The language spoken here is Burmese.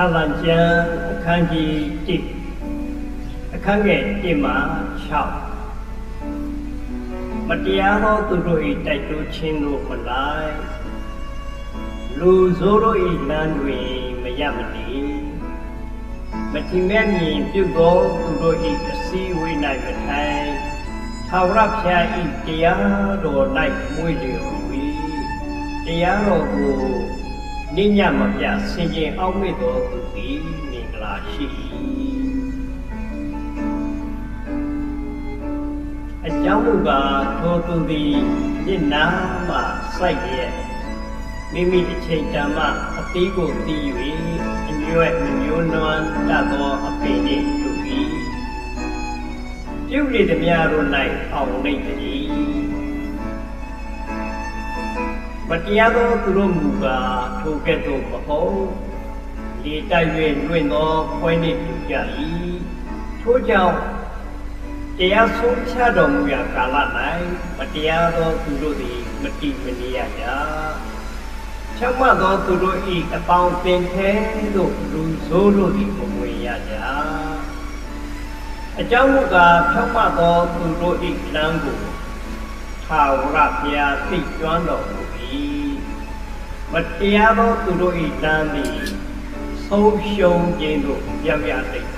ထာလန်ကျမ်းအခန်းကြီး1အခန်းငယ်1မှ6မတရားသောသူတို့၏တိုက်တွန်းခြင်းတို့မလိုက်လူဆိုးတို့၏လမ်းတွင်မရမတည်မတိမဲ့မြင်ပြုသောသူတို့၏အစည်းအဝေး၌မထိုင်သာဝရဖျား၏တရားတော်၌မွေ့လျော်၏တရားတော်ကို နိညမပြဆင်ခြင်အောက်မေ့တော်သူသည်မင်္ဂလာရှိ၏အကြောင်းမူကားထိုသူသည်မျက်နာမှစိုက်ရဲ့မိမိအချိန်တန်မှအသီးကိုတီး၍အညွဲ့မမျိုးနွမ်းတတ်သောအပင်နှင့်တူ၏ပြုလေသည်များတို့၌အောင်နေသည် မတရားသောသူတို့မူကားထိုကဲ့သို့မဟုတ်လေတိုက်၍လွင့်သောခွဲနှင့်ပြကြ၏ထို့ကြောင့်တရားဆုံးဖြတ်တော်မူရာကာလ၌မတရားသောသူတို့သည်မတိမနေရကြချမ်းမတ်သောသူတို့၏အပေါင်းတင်ထဲသို့လူဆိုးတို့သည်မဝင်ရကြအကြောင်းမူကားဖြောင့်မတ်သောသူတို့၏လမ်းကိုထာဝရဘုရားသိကျွမ်းတော်မူ၏ မတရားသောသူတို့၏တမ်းသည်ဆုံးရှုံးခြင်းတို့ရောက်ရလိမ့်မည်